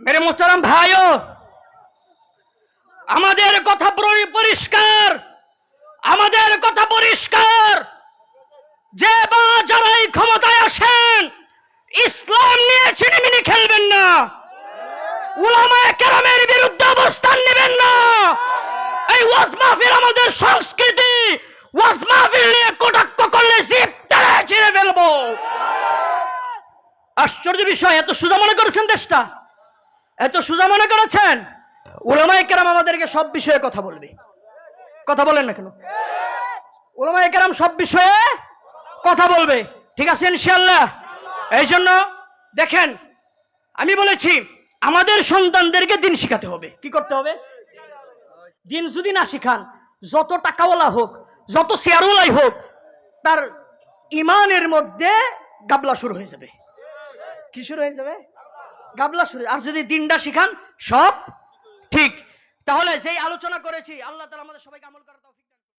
মেরে মোহতারাম ভাইও আমাদের কথা পরি- পরিষ্কার আমাদের কথা পরিষ্কার যে বা যারাই ক্ষমতায় আসেন ইসলাম নিয়ে ছিনিমিনি খেলবেন না উলামায়ে কেরামের বিরুদ্ধে অবস্থান নেবেন না এই ওয়াজ মাহফিল আমাদের সংস্কৃতি ওয়াজ মাহফিল নিয়ে কটাক্ষ করলে জিপ টেনে ছিঁড়ে ফেলব আশ্চর্য বিষয় এত সোজা মনে করেছেন দেশটা এত সোজা মনে করেছেন? ওলামায়ে কেরাম আমাদেরকে সব বিষয়ে কথা বলবে। কথা বলেন না কেন? ওলামায়ে কেরাম সব বিষয়ে কথা বলবে। ঠিক আছে ইনশাল্লাহ এই জন্য দেখেন, আমি বলেছি, আমাদের সন্তানদেরকে দিন শিখাতে হবে। কি করতে হবে? দিন যদি না শিখান, যত টাকাওয়ালা হোক, যত শেয়ারওয়ালাই হোক, তার ইমানের মধ্যে গাবলা শুরু হয়ে যাবে। কি শুরু হয়ে যাবে? গাবলা শুরু আর যদি দিনটা শিখান, সব ঠিক তাহলে যেই আলোচনা করেছি, আল্লাহ তালা আমাদের সবাইকে আমল করার।